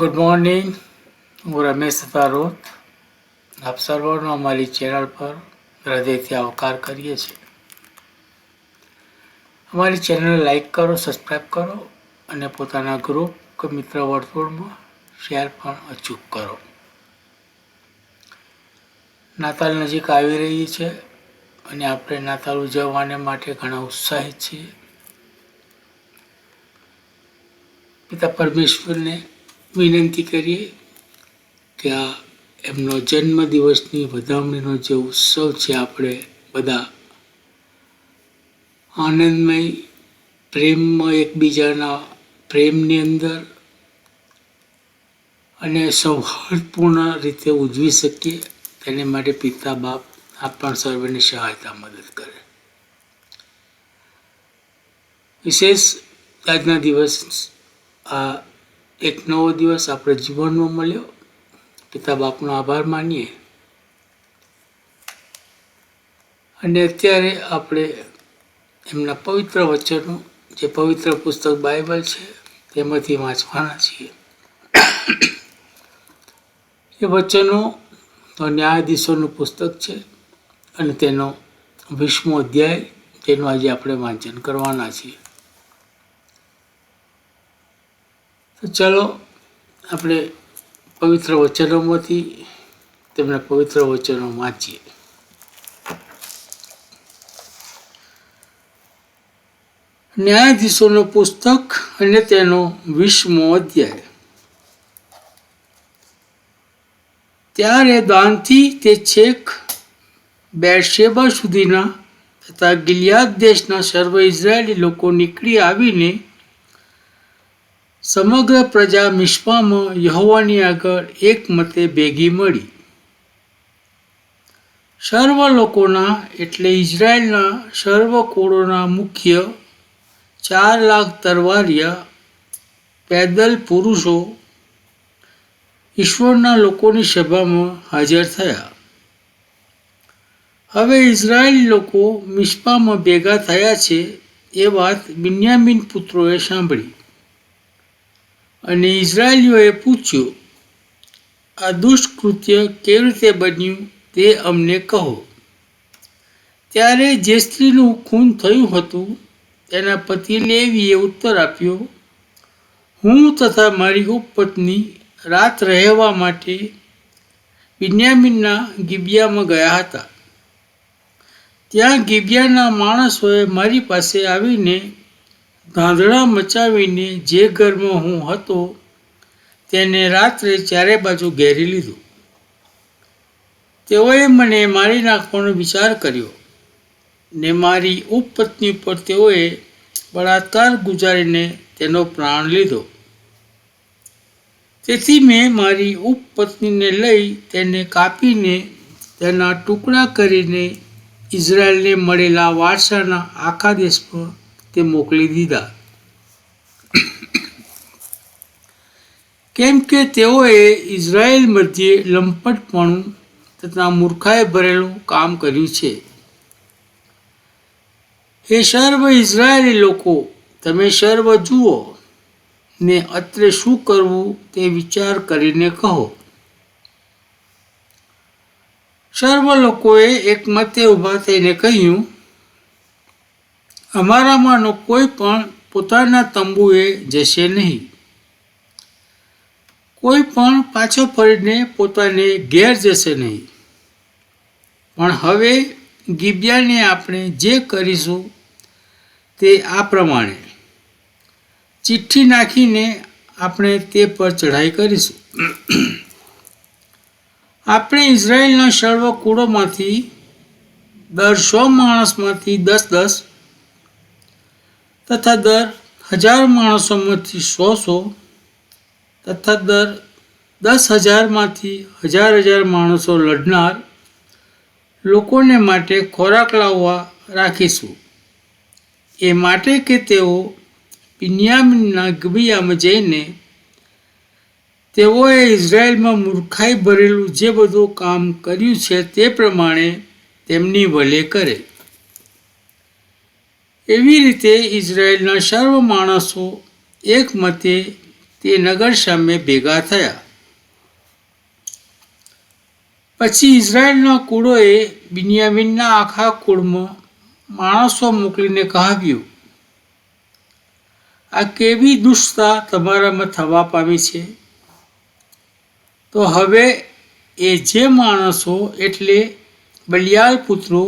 Good morning હું રમેશ તારોત આપ સર્વનો અમારી ચેનલ પર હૃદયથી આવકાર કરીએ છીએ. અમારી ચેનલને લાઈક કરો સબસ્ક્રાઈબ કરો અને પોતાના ગ્રુપ કે મિત્ર વર્તુળમાં શેર પણ અચૂક કરો. નાતાલ નજીક આવી રહી છે અને આપણે નાતાલ ઉજવવાને માટે ઘણા ઉત્સાહિત છીએ. પિતા પરમેશ્વરને વિનંતી કરીએ કે આ એમનો જન્મદિવસની વધામણીનો જે ઉત્સવ છે આપણે બધા આનંદમય પ્રેમમાં એકબીજાના પ્રેમની અંદર અને સૌહાર્દપૂર્ણ રીતે ઉજવી શકીએ, તેને માટે પિતા બાપ આપણ સર્વની સહાયતા મદદ કરે. વિશેષ આજના દિવસ આ એક નવો દિવસ આપણે જીવનમાં મળ્યો. પિતા બાપનો આભાર માનીએ. અને અત્યારે આપણે એમના પવિત્ર વચનો, જે પવિત્ર પુસ્તક બાઇબલ છે, તેમાંથી વાંચવાના છીએ. એ વચનો તો ન્યાયાધીશોનું પુસ્તક છે અને તેનો વીસમો અધ્યાય તેનું આજે આપણે વાંચન કરવાના છીએ. તો ચાલો આપણે પવિત્ર વચનોમાંથી તેમના પવિત્ર વચનો વાંચીએ. ન્યાયાધીશોનું પુસ્તક અને તેનો વીસમો અધ્યાય. ત્યારે દાનથી તે છેક બેરશેબા સુધીના તથા ગિલિયાદ દેશના સર્વ ઇઝરાયેલી લોકો નીકળી આવીને સમગ્ર પ્રજા મિશ્પામાં યહોવાની આગળ એક મતે ભેગી મળી. સર્વ લોકોના એટલે ઇઝરાયલના સર્વ કુળોના મુખ્ય ચાર લાખ તરવારિયા પેદલ પુરુષો ઈશ્વરના લોકોની સભામાં હાજર થયા. હવે ઇઝરાયલ લોકો મિશ્પામાં ભેગા થયા છે એ વાત બિન્યામીન પુત્રોએ સાંભળી. અને ઇઝરાયલીઓએ પૂછ્યું, આ દુષ્કૃત્ય કેવી રીતે બન્યું તે અમને કહો. ત્યારે જે સ્ત્રીનું ખૂન થયું હતું, તેના પતિ લેવીએ ઉત્તર આપ્યો, હું તથા મારી ઉપપત્ની રાત રહેવા માટે બિન્યામીનના ગિબિયામાં ગયા હતા. ત્યાં ગિબિયાના માણસોએ મારી પાસે આવીને ધાંધળા મચાવીને જે ઘરમાં હું હતો, તેને રાત્રે ચારે બાજુ ઘેરી લીધું. તેઓએ મને મારી નાખવાનો વિચાર કર્યો ને મારી ઉપપત્ની ઉપર તેઓએ બળાત્કાર ગુજારીને તેનો પ્રાણ લીધો. તેથી મેં મારી ઉપપત્નીને લઈ તેને કાપીને તેના ટુકડા કરીને ઇઝરાયલને મળેલા વારસાના આખા દેશમાં તે મોકલી દીધા. કેમ કે તેઓએ ઇઝરાયેલ મધ્યે લંપટપણું તથા મૂર્ખાએ ભરેલું કામ કર્યું છે. હે સર્વ ઇઝરાયેલી લોકો, તમે સર્વ જુઓ, ને અત્રે શું કરવું તે વિચાર કરીને કહો. સર્વ લોકોએ એકમતે ઊભા થઈને કહ્યું અમારામાંનો કોઈ પણ પોતાના તંબુએ જશે નહીં. કોઈ પણ પાછો ફરીને પોતાને ઘેર જશે નહીં. પણ હવે ગિબ્યાને આપણે જે કરીશું તે આ પ્રમાણે. ચિઠ્ઠી નાખીને આપણે તે પર ચઢાઈ કરીશું. આપણે ઇઝરાયલના સર્વ કુળોમાંથી દર સો માણસમાંથી દસ દસ તથા દર હજાર માણસોમાંથી સો સો તથા દર દસ હજારમાંથી હજાર હજાર માણસો લડનાર લોકોને માટે ખોરાક લાવવા રાખીશું. એ માટે કે તેઓ બિન્યામીનના ગબિયામાં જઈને તેઓએ ઇઝરાયલમાં મૂર્ખાઈ ભરેલું જે બધું કામ કર્યું છે તે પ્રમાણે તેમની ભલે કરે. એવી રીતે ઇઝરાયેલના સર્વ માણસો એક મતે તે નગર સામે ભેગા થયા. પછી ઇઝરાયેલના કુળોએ બિન્યામીનના આખા કુળમાં માણસો મોકલીને કહાવ્યું, આ કેવી દુષ્ટતા તમારામાં થવા પામી છે? તો હવે એ જે માણસો એટલે બલિયાલ પુત્રો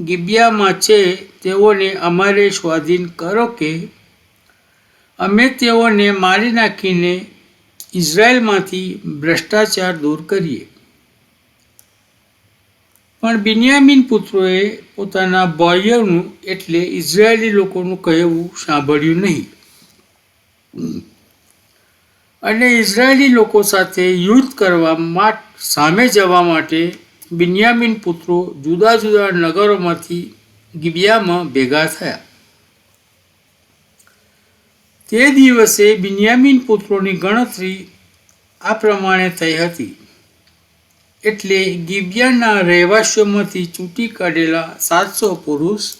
ગિબિયામાં છે, તેઓને અમારે સ્વાધીન કરો કે? અમે તેઓને મારી નાખીને ઇઝરાયલમાંથી ભ્રષ્ટાચાર દૂર કરીએ. પણ બિન્યામીન પુત્રોએ પોતાના બોયરનું એટલે ઇઝરાયેલી લોકોનું કહેવું સાંભળ્યું નહીં. અને ઇઝરાયેલી લોકો સાથે યુદ્ધ કરવા માટે સામે જવા માટે બિન્યામીન પુત્રો જુદા જુદા નગરોમાંથી ગિબિયામાં ભેગા થયા. તે દિવસે બિન્યામીન પુત્રોની ગણતરી આ પ્રમાણે થઈ હતી. એટલે ગિબિયાના રહેવાસીઓમાંથી ચૂંટી કાઢેલા સાતસો પુરુષ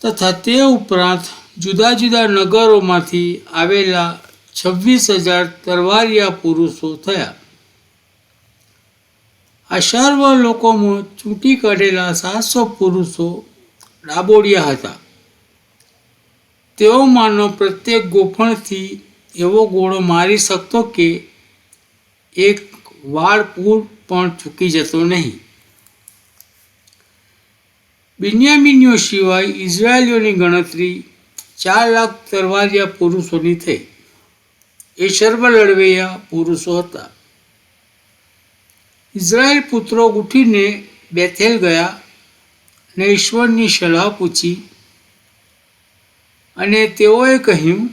તથા તે ઉપરાંત જુદા જુદા નગરોમાંથી આવેલા છવ્વીસ હજાર તરવારિયા પુરુષો થયા. આ લોકોમાં ચૂંટી કાઢેલા સાતસો પુરુષો ડાબોડિયા હતા. તેઓમાંનો પ્રત્યેક ગોફણથી એવો ગોળો મારી શકતો કે એક વાળ પૂર પણ ચૂકી જતો નહીં. બિન્યામિનીઓ સિવાય ઇઝરાયલીઓની ગણતરી ચાર લાખ તરવારિયા પુરુષોની થઈ. એ સર્વ લડવૈયા પુરુષો હતા. ઇઝરાયેલ પુત્રો ઉઠીને બેથેલ ગયા અને ઈશ્વરની સલાહ પૂછી. અને તેઓએ કહ્યું,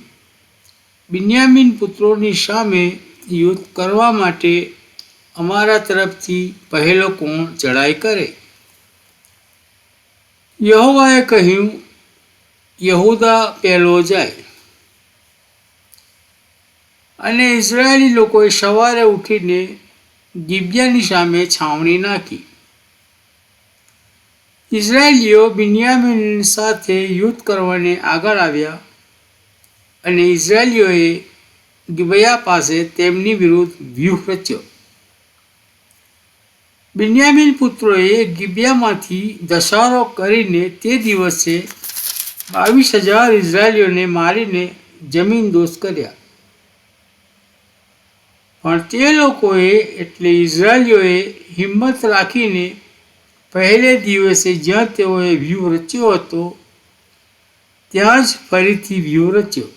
બિન્યામીન પુત્રોની સામે યુદ્ધ કરવા માટે અમારા તરફથી પહેલો કોણ ચડાઈ કરે? યહોવાએ કહ્યું, યહૂદા પહેલો જાય. અને ઇઝરાયેલી લોકોએ સવારે ઉઠીને ગિબિયાની સામે છાવણી નાખી. ઇઝરાયેલીઓ બિન્યામીન સાથે યુદ્ધ કરવાને આગળ આવ્યા અને ઇઝરાયેલીઓએ ગિબયા પાસે તેમની વિરુદ્ધ વ્યૂહ રચ્યો. બિન્યામીન પુત્રોએ ગિબિયામાંથી દશારો કરીને તે દિવસે બાવીસ હજાર ઇઝરાયેલીઓને મારીને જમીન દોષ કર્યા. પણ તે લોકોએ એટલે ઇઝરાયલીઓએ હિંમત રાખીને પહેલે દિવસે જ્યાં તેઓએ વ્યૂહ રચ્યો હતો, ત્યાં જ ફરીથી વ્યૂહ રચ્યો.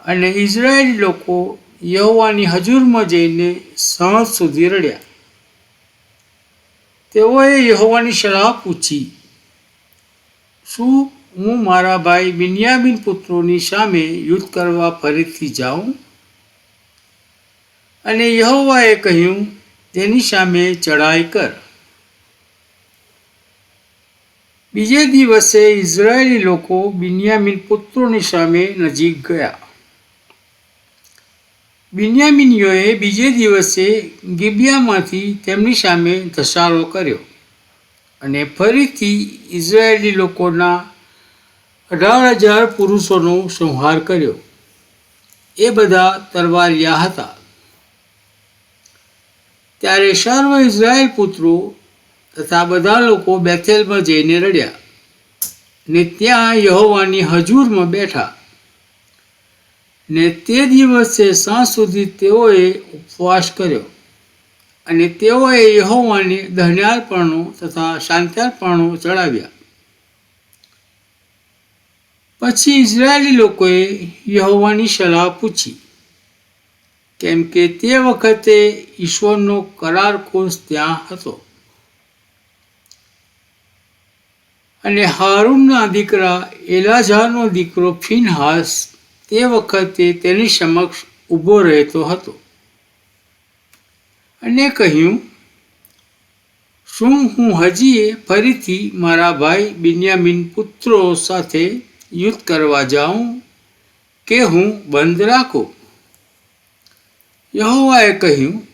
અને ઇઝરાયેલી લોકો યહોવાની હજુરમાં જઈને સાંજ સુધી રડ્યા. તેઓએ યહોવાની સલાહ પૂછી, શું હું મારા ભાઈ બિન્યામીન પુત્રોની સામે યુદ્ધ કરવા ફરીથી જાઉં? અને યહોવાએ કહ્યું, તેની સામે ચડાઈ કર. બીજે દિવસે ઇઝરાયેલી લોકો બિન્યામીન પુત્રોની સામે નજીક ગયા. બિન્યામિનીઓએ બીજે દિવસે ગિબિયામાંથી તેમની સામે ધસારો કર્યો અને ફરીથી ઇઝરાયેલી લોકોના અઢાર હજાર પુરુષોનો સંહાર કર્યો. એ બધા તરવારિયા હતા. ત્યારે સર્વ ઇઝરાયલ પુત્રો તથા બધા લોકો બેથેલમાં જઈને રડ્યા ને ત્યાં યહોવાની હજુરમાં બેઠા. ને તે દિવસે સાંજ સુધી તેઓએ ઉપવાસ કર્યો અને તેઓએ યહોવાને દહન્યાર્પણો તથા શાંત્યાર્પણો ચડાવ્યા પછી ઇઝરાયેલી લોકોએ યહોવાની સલાહ પૂછી. કેમ કે તે વખતે ઈશ્વરનો કરાર કોષ ત્યાં હતો. અને હારૂનના દીકરા એલાઝારનો દીકરો ફિનહાસ તે વખતે તેની સમક્ષ ઊભો રહેતો હતો. અને કહ્યું, શું હું હજી ફરીથી મારા ભાઈ બિન્યામીન પુત્રો સાથે યુદ્ધ કરવા જાઉં કે હું બંધ રાખું? યહોવાએ કહ્યું,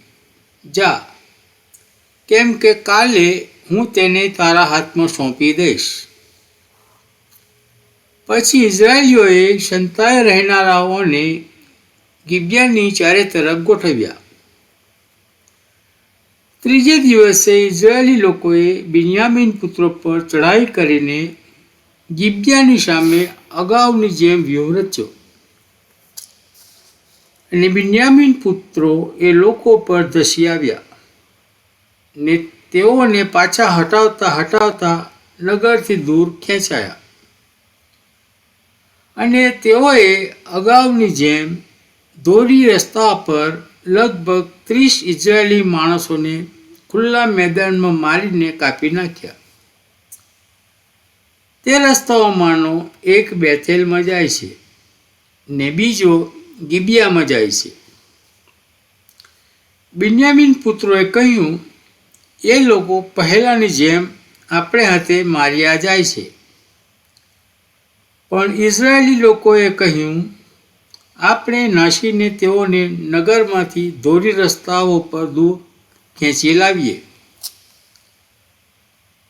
જા, કેમ કે કાલે હું તેને તારા હાથમાં સોંપી દઈશ. પછી ઇઝરાયેલીઓએ સંતાએ રહેનારાઓને ગિબ્યાની ચારે તરફ ગોઠવ્યા. ત્રીજે દિવસે ઇઝરાયેલી લોકોએ બિન્યામીન પુત્રો પર ચઢાઈ કરીને ગિબ્યાની સામે અગાઉની જેમ વ્યૂહ રચ્યો. અને બિન્યામીન પુત્રો એ લોકો પર ધસી આવ્યા. ને તેઓને પાછા હટાવતા હટાવતા નગરથી દૂર ખેંચાયા. અને તેઓએ અગાઉની જેમ ધોરી રસ્તા પર લગભગ ત્રીસ ઇઝરાયેલી માણસોને ખુલ્લા મેદાનમાં મારીને કાપી નાખ્યા. તે રસ્તાઓમાંનો એક બેથેલમાં જાય છે ને બીજો ગિબિયામાં જાય છે. બિન્યામીન પુત્રોએ કહ્યું, એ લોકો પહેલાંની જેમ આપણે હાથે માર્યા જાય છે. પણ ઇઝરાયેલી લોકોએ કહ્યું, આપણે નાસીને તેઓને નગરમાંથી ધોરી રસ્તાઓ પર દૂર ખેંચી લાવીએ.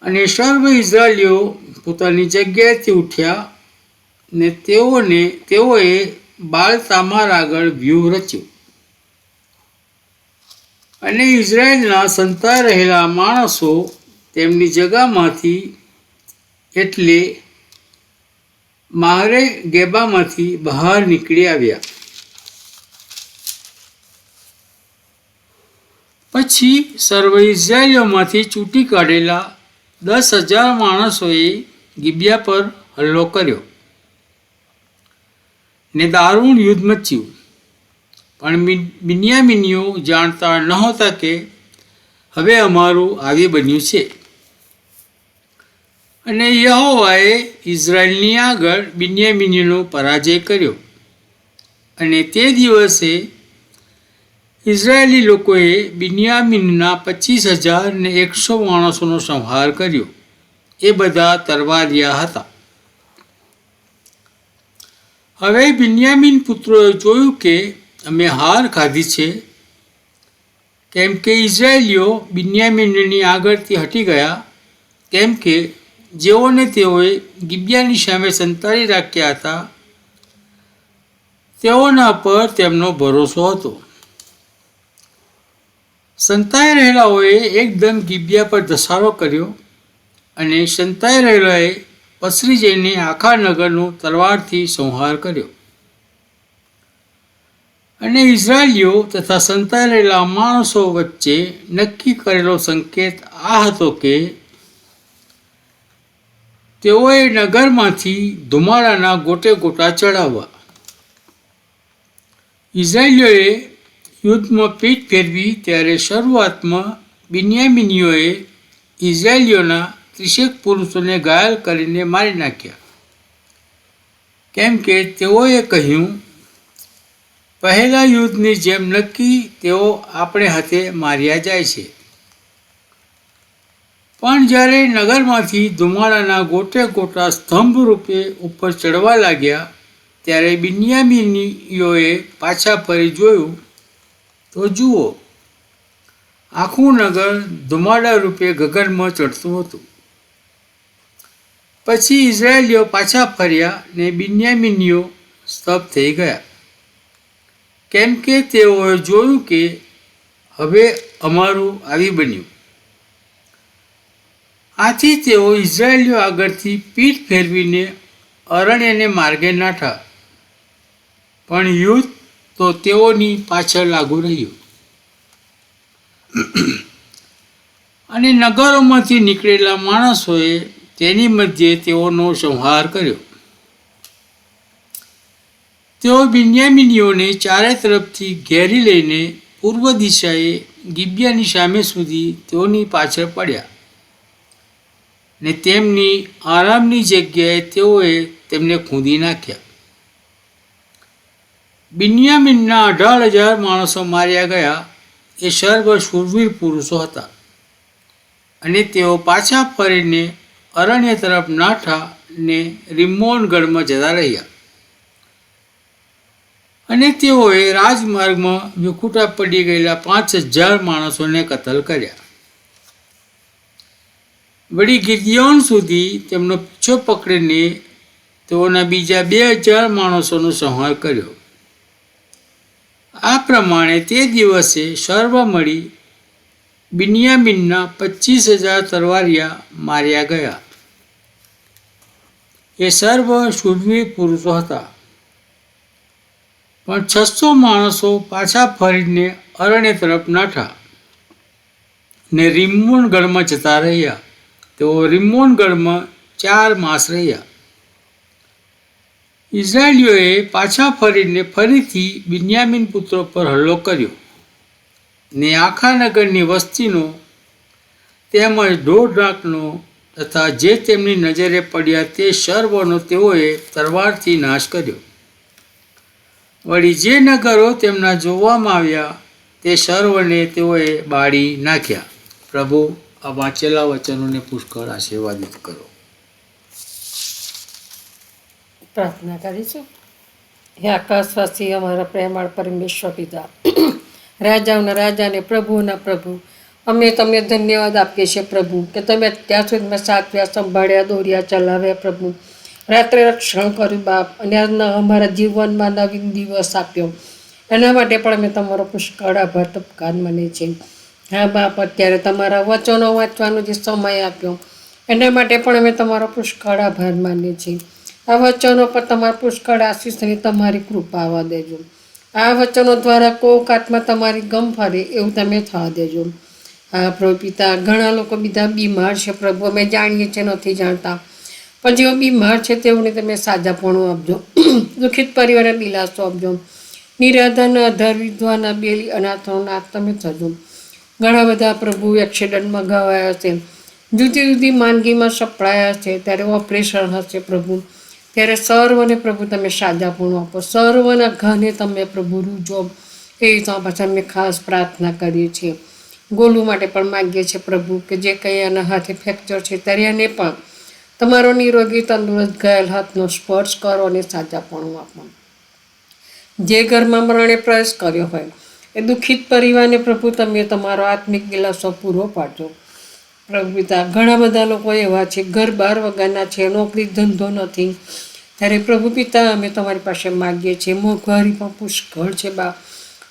અને સર્વ ઇઝરાયલીઓ પોતાની જગ્યાએથી ઉઠ્યા ને તેઓને, તેઓએ બાળ તામાર આગળ વ્યૂહ રચ્યો. અને ઇઝરાયેલના સંતા રહેલા માણસો તેમની જગામાંથી એટલે મારે ગેબામાંથી બહાર નીકળી આવ્યા. પછી સર્વ ઇઝરાયેલીઓમાંથી ચૂંટી કાઢેલા દસ હજાર માણસોએ ગિબિયા પર હલ્લો કર્યો. ને દારૂણ યુદ્ધ મચ્યું પણ બિન્યામિનીઓ જાણતા નહોતા કે હવે અમારું આવી બન્યું છે. અને યહોવાએ ઇઝરાયલની આગળ બિન્યામિનીનો પરાજય કર્યો. અને તે દિવસે ઇઝરાયેલી લોકોએ બિન્યામિનના પચીસ હજાર ને એકસો માણસોનો સંહાર કર્યો. એ બધા તરવારિયા હતા. હવે બિન્યામીન પુત્રોએ જોયું કે અમે હાર ખાધી છે. કેમ કે ઇઝરાયેલીઓ બિન્યામીનની આગળથી હટી ગયા, કેમ કે જેઓને તેઓએ ગિબિયાની સામે સંતાડી રાખ્યા હતા, તેઓના પર તેમનો ભરોસો હતો. સંતાઈ રહેલાઓએ એકદમ ગિબિયા પર ધસારો કર્યો અને સંતાઈ રહેલાએ પસરી જઈને આખા નગરનો તલવારથી સંહાર કર્યો. અને ઇઝરાયેલીઓ તથા સંતાયેલા માણસો વચ્ચે નક્કી કરેલો સંકેત આ હતો કે તેઓએ નગરમાંથી ધુમાડાના ગોટે ગોટા ચડાવવા. ઇઝરાયેલીઓએ યુદ્ધમાં પીઠ ફેરવી ત્યારે શરૂઆતમાં બિન્યામિનીઓએ ઇઝરાયેલીઓના ત્રીસેક પુરુષોને ઘાયલ કરીને મારી નાખ્યા. કેમ કે તેઓએ કહ્યું, પહેલા યુદ્ધની જેમ નક્કી તેઓ આપણે હાથે માર્યા જાય છે. પણ જ્યારે નગરમાંથી ધુમાડાના ગોટે ગોટા સ્તંભ રૂપે ઉપર ચડવા લાગ્યા, ત્યારે બિન્યામીનીઓએ પાછા ફરી જોયું, તો જુઓ, આખું નગર ધુમાડા રૂપે ગગનમાં ચડતું હતું. પછી ઇઝરાયેલીઓ પાછા ફર્યા ને બિન્યામિનીઓ સ્તબ્ધ થઈ ગયા. કેમ કે તેઓએ જોયું કે હવે અમારું આવી બન્યું. આથી તેઓ ઇઝરાયેલીઓ આગળથી પીઠ ફેરવીને અરણ્યને માર્ગે નાઠા પણ યુદ્ધ તો તેઓની પાછળ લાગુ રહ્યું. અને નગરોમાંથી નીકળેલા માણસોએ તેની મધ્યે તેઓનો સંહાર કર્યો. તેઓ બિન્યામિનીઓને ચારે તરફથી ઘેરી લઈને પૂર્વ દિશાએ ગિબિયાની સામે સુધી તેઓની પાછળ પડ્યા ને તેમની આરામની જગ્યાએ તેઓએ તેમને ખૂંદી નાખ્યા. બિન્યામિનના અઢાર હજાર માણસો માર્યા ગયા એ સર્વ શુરવીર પુરુષો હતા અને તેઓ પાછા ફરીને અરણ્ય તરફ નાઠા ને રિમ્મોનગઢમાં જતા રહ્યા. અને તેઓએ રાજમાર્ગમાં વિખૂટા પડી ગયેલા પાંચ હજાર માણસોને કતલ કર્યા. વળી ગિદિયોન સુધી તેમનો પીછો પકડીને તેઓના બીજા બે હજાર માણસોનો સંહાર કર્યો. આ પ્રમાણે તે દિવસે સર્વ મળી બિનિયામિનના પચીસ હજાર તરવારિયા માર્યા ગયા. એ સર્વ શૂરવીર પુરુષો હતા. પણ છસો માણસો પાછા ફરીને અરણ્ય તરફ નાઠા ને રિમ્મુનગઢમાં જતા રહ્યા. તેઓ રિમ્મુનગઢમાં ચાર માસ રહ્યા. ઇઝરાયેલીઓએ પાછા ફરીને ફરીથી બિન્યામીન પુત્રો પર હલ્લો કર્યો ને આખા નગરની વસ્તીનો તેમજ દોઢ તથા જે તેમની નજરે પડ્યા તે સર્વનો તેઓએ તરવારથી નાશ કર્યો. વળી જે નગરો તેમના જોવામાં આવ્યા, તે સર્વને તેઓએ બાળી નાખ્યા. પ્રભુ, આ વાંચેલા વચનોને પુષ્કળ આશીર્વાદિત કરો. પ્રાર્થના કરીશું હે આકાશવાસી અમારા પ્રેમાળ પરમેશ્વર પિતા. રાજાઓના રાજાને પ્રભુના પ્રભુ અમે તમને ધન્યવાદ આપીએ છીએ પ્રભુ, કે તમે અત્યાર સુધીમાં સાચવ્યા, સંભાળ્યા દોર્યા ચલાવ્યા પ્રભુ. રાત્રે રક્ષણ કર્યું બાપ, અને આજના અમારા જીવનમાં નવીન દિવસ આપ્યો. એના માટે પણ અમે તમારો પુષ્કળ આભાર તપકાર મને છે. હા બાપ, અત્યારે તમારા વચનો વાંચવાનો જે સમય આપ્યો, એના માટે પણ અમે તમારો પુષ્કળ આભાર માનીએ છીએ. આ વચનો પર તમારા પુષ્કળ આશીષની તમારી કૃપા આવવા દેજો. આ વચનો દ્વારા કોક આત્મા તમારી ગમ ફરે, એવું તમે થવા દેજો. પ્રભુ પિતા, ઘણા લોકો બીજા બીમાર છે પ્રભુ, અમે જાણીએ છીએ, નથી જાણતા. પણ જેઓ બીમાર છે તેઓને તમે સાજાપણું આપજો. દુઃખિત પરિવારને દિલાસો આપજો. નિરાધાના અધર વિધવાના બેલી, અનાથોના નાથ તમે થજો. ઘણા બધા પ્રભુ એક્સિડન્ટમાં ગવાયા છે જુદી જુદી માંદગીમાં સપડાયા છે ત્યારે ઓપરેશન હશે પ્રભુ. ત્યારે સર્વને પ્રભુ તમે સાજાપણું આપો. સર્વના ઘને તમે પ્રભુ રૂજો. એ તો પાછા અમે ખાસ પ્રાર્થના કરીએ છીએ. ગોલુ માટે પણ માગીએ છીએ પ્રભુ કે જે કંઈ એના હાથે ફ્રેક્ચર છે ત્યારે પણ તમારો નિરોગી તંદુરસ્ત ગયેલ હાથનો સ્પર્શ કરો અને સાજાપણું આપો. જે ઘરમાં મરણે પ્રયાસ કર્યો હોય, એ દુઃખિત પરિવારને પ્રભુ તમે તમારો આત્મિક દિલાસો પૂરો પાડજો. પ્રભુ પિતા, ઘણા બધા લોકો એવા છે, ઘર બહાર વગરના છે, નોકરી ધંધો નથી. ત્યારે પ્રભુ પિતા, અમે તમારી પાસે માગીએ છીએ, મોંઘવારી પણ પુષ્કળ છે બા.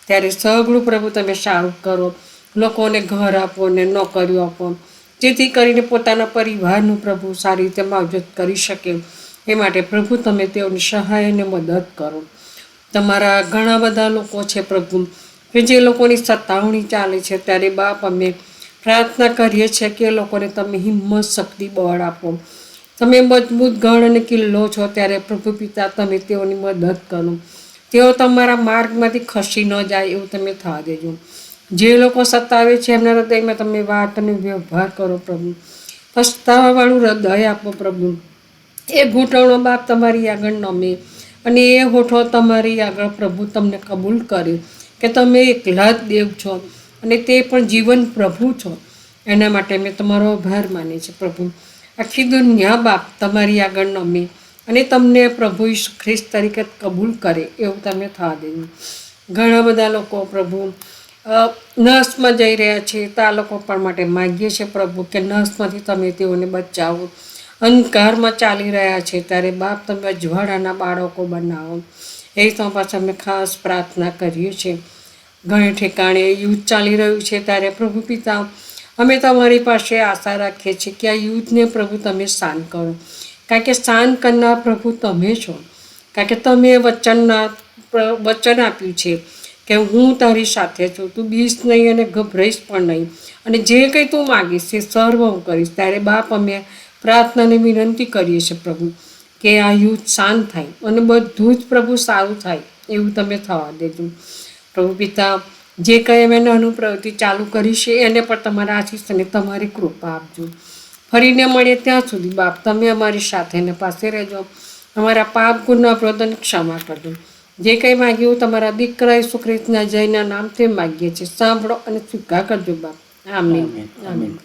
ત્યારે સગળું પ્રભુ તમે સારું કરો. લોકોને ઘર આપો ને નોકરીઓ આપો. જેથી કરીને પોતાના પરિવારનું પ્રભુ સારી રીતે માવજત કરી શકે. એ માટે પ્રભુ તમે તેઓની સહાય અને મદદ કરો. તમારા ઘણા બધા લોકો છે પ્રભુ, કે જે લોકોની સતાવણી ચાલે છે ત્યારે બાપ અમે પ્રાર્થના કરીએ છીએ કે લોકોને તમે હિંમત શક્તિ બળ આપો. તમે મજબૂત ગણ અને કિલ્લો છો ત્યારે પ્રભુ પિતા તમે તેઓની મદદ કરો. તેઓ તમારા માર્ગમાંથી ખસી ન જાય એવું તમે થવા દેજો જે લોકો સતાવે છે એમના હૃદયમાં તમે વાત અને વ્યવહાર કરો પ્રભુ. પસ્તાવાવાળું હૃદય આપો પ્રભુ. એ ઘૂંટણો બાપ તમારી આગળ નમે અને એ હોઠો તમારી આગળ પ્રભુ તમને કબૂલ કરે કે તમે એકલા જ દેવ છો અને તે પણ જીવન પ્રભુ છો. એના માટે મેં તમારો આભાર માને છે પ્રભુ. આખી દુનિયા બાપ તમારી આગળ નમે અને તમને પ્રભુ ખ્રિસ્ત તરીકે કબૂલ કરે એવું તમે થવા દેજો. ઘણા બધા લોકો પ્રભુ નર્સમાં જઈ રહ્યા છે, તો લોકો પણ માટે માગીએ છીએ પ્રભુ કે નર્સમાંથી તમે તેઓને બચાવો. અંધકારમાં ચાલી રહ્યા છે, ત્યારે બાપ તમે અજવાળાના બાળકો બનાવો. એ તો પાછા અમે ખાસ પ્રાર્થના કરીએ છીએ. ઘણે ઠેકાણે યુદ્ધ ચાલી રહ્યું છે, ત્યારે પ્રભુ પિતા, અમે તમારી પાસે આશા રાખીએ છીએ કે આ યુદ્ધને પ્રભુ તમે શાંત કરો. કારણ કે શાંત કરનાર પ્રભુ તમે છો. કારણ કે તમે વચનના, વચન આપ્યું છે. કે હું તારી સાથે છું, તું બીસ નહીં અને ગભરાઈશ પણ નહીં. અને જે કંઈ તું માગીશ તે સર્વ હું કરીશ. ત્યારે બાપ અમે પ્રાર્થનાને વિનંતી કરીએ છીએ પ્રભુ, કે આ યુદ્ધ શાંત થાય અને બધું જ પ્રભુ સારું થાય એવું તમે થવા દેજો. પ્રભુ પિતા, જે કંઈ અમે નાનું પ્રવૃત્તિ ચાલુ કરી છે એને પણ તમારા આશીષ અને તમારી કૃપા આપજો. ફરીને મળીએ ત્યાં સુધી બાપ, તમે અમારી સાથે ને પાસે રહેજો. અમારા પાપ ગુના પ્રદન ક્ષમા કરજો. જે કંઈ માગ્યું તમારા દીકરા ઈસુ ખ્રિસ્તના જયના નામથી માગીએ છીએ. સાંભળો અને સ્વીકાર કરજો બાપ. આમીન. આમીન.